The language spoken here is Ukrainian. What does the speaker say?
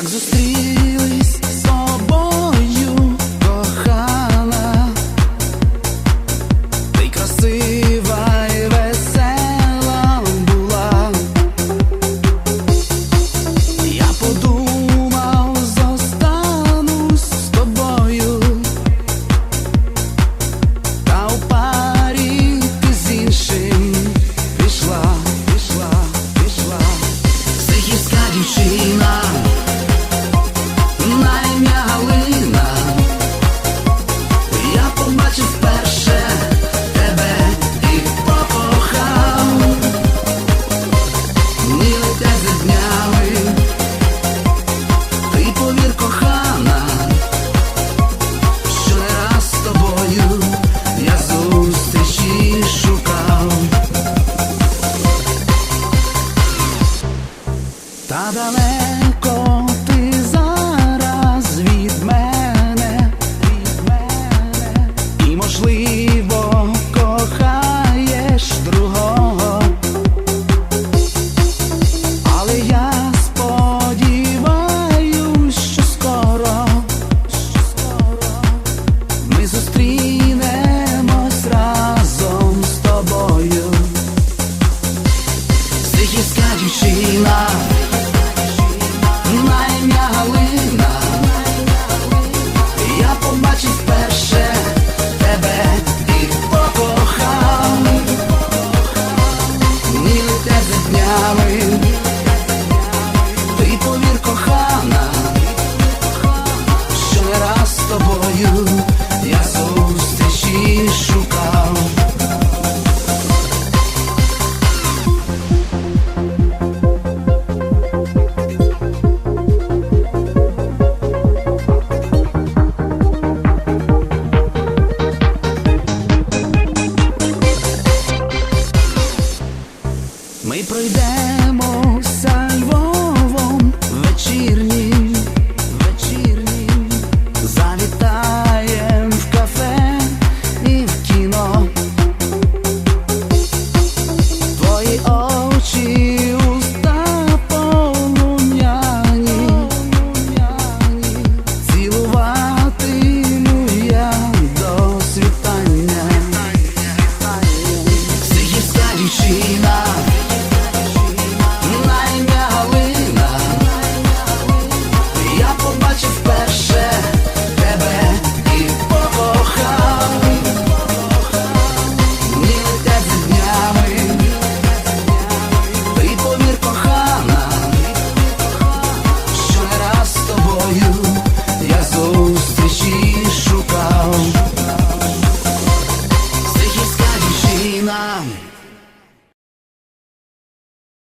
як зустріч. ти повір кохана, що не раз тобою я зустрічі шукав. Ми пройдемо